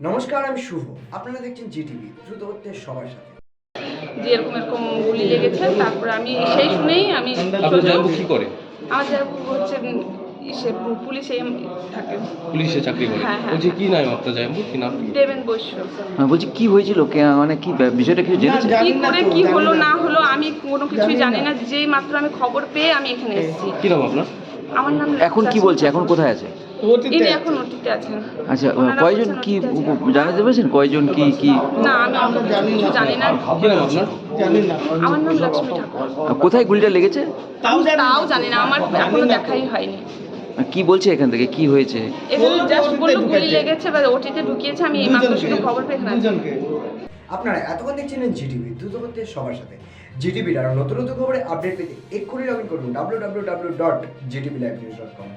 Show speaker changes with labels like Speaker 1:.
Speaker 1: নমস্কার আমি শুভ। আপনারা দেখছেন জিটিভি দ্রুত হচ্ছে সবার সাথে।
Speaker 2: যে এরকম এরকম গুলি লেগেছে তারপরে আমি সেই শুনেই আমি
Speaker 3: আপনার
Speaker 2: চলে
Speaker 3: জামাইবাবু কি করে?
Speaker 2: আমার হচ্ছে ইসে পুলিশে থাকে।
Speaker 3: পুলিশে চাকরি করে?
Speaker 2: হ্যাঁ, হ্যাঁ।
Speaker 3: বলছি কি নাম আপনার জামাইবাবু কি নাম?
Speaker 2: দেবেন বৈশ্য।
Speaker 4: আমি বলছি কি হয়েছিল? কে- মানে কি বিষয়টা কিছু জেনেছে
Speaker 2: কি করে কি হলো না। হলো আমি কোনো কিছুই জানি না। যেই মাত্র আমি খবর পেয়ে আমি এখানে এসেছি।
Speaker 3: কি নাম আপনার?
Speaker 2: আমার নাম
Speaker 4: এখন কি বলছে? এখন কোথায় আছে?
Speaker 2: ইনি এখন ওটিতে আছেন।
Speaker 4: আচ্ছা কয়জন কি জানাতে পেরেছেন কয়জন কি কি?
Speaker 2: না আমি কিছু জানি না। আমার নাম লক্ষ্মী ঠাকুর।
Speaker 4: কোথায় গুলিটা লেগেছে?
Speaker 2: তাও জানি না। আমার এখনও দেখাই হয়নি।
Speaker 4: কি বলছে এখান থেকে? কি হয়েছে?
Speaker 2: জাস্ট বলল গুলি লেগেছে বা ওটিতে ঢুকিয়েছে। আমি এই মাত্র শুধু খবর
Speaker 1: আপনারা এতক্ষণ দেখছিলেন জিটিভি। দ্রুত সবার সাথে। জিটিভির আরও নতুন নতুন খবরে আপডেট পেতে এক্ষুনি লগ ইন করুন W W W dot GTV live news dot com